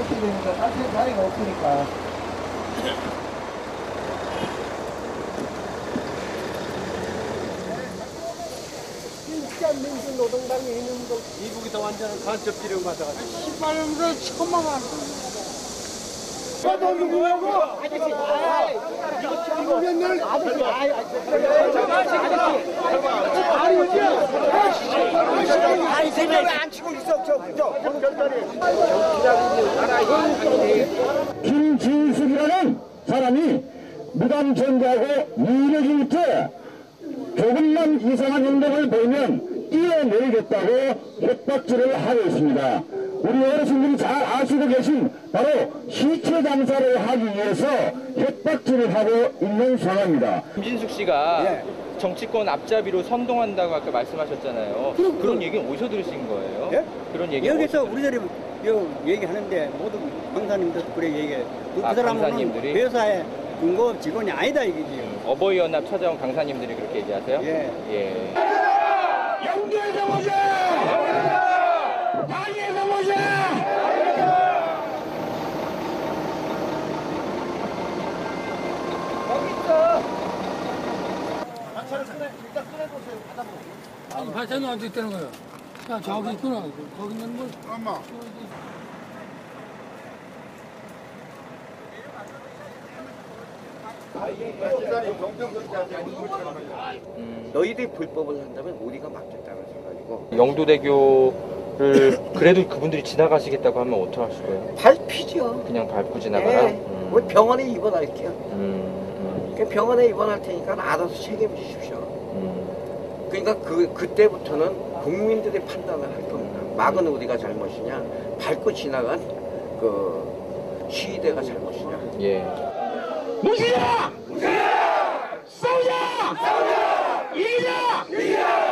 하시면 되니까 딴데 자리가 없으니까. 이북이 더 완전한 간첩지령 받아가 김진숙이라는 사람이 무단 전개하고 무력일 때 조금만 이상한 행동을 보이면 뛰어내리겠다고 협박질을 하고 있습니다. 우리 어르신들이 잘 아시고 계신 바로 시체 장사를 하기 위해서 협박질을 하고 있는 상황입니다. 김진숙 씨가 예. 정치권 앞잡이로 선동한다고 아까 말씀하셨잖아요. 그런 얘기는 어디서 들으신 거예요? 예? 그런 얘기 여기서 우리들이 요 얘기하는데 모든 강사님들 그래 얘기해 그, 아, 그 사람은 강사님들이? 회사의 중급 직원이 아니다 이거지요 어버이 연합 찾아온 강사님들이 그렇게 얘기하세요? 예. 예. 영도에서 보자! 방에서 보자! 아니 발전이 어디 있다는 거예요? 야 저기 있구나 거기 있는 걸 엄마 너희들이 불법을 한다면 우리가 막겠다는 생각이고 영도대교를 그래도 그분들이 지나가시겠다고 하면 어떡하실 거예요? 밟히죠. 그냥 밟고 지나가라? 네. 우리 병원에 입원할게요. 음, 그 병원에 입원할 테니까 알아서 책임지십시오. 음, 그러니까 그, 그때부터는 국민들이 판단을 할 겁니다. 막은 우리가 잘못이냐, 밟고 지나간 그 시위대가 잘못이냐. 예. 무시야! 무시야! 싸우자! 싸우자! 이기자! 이기자!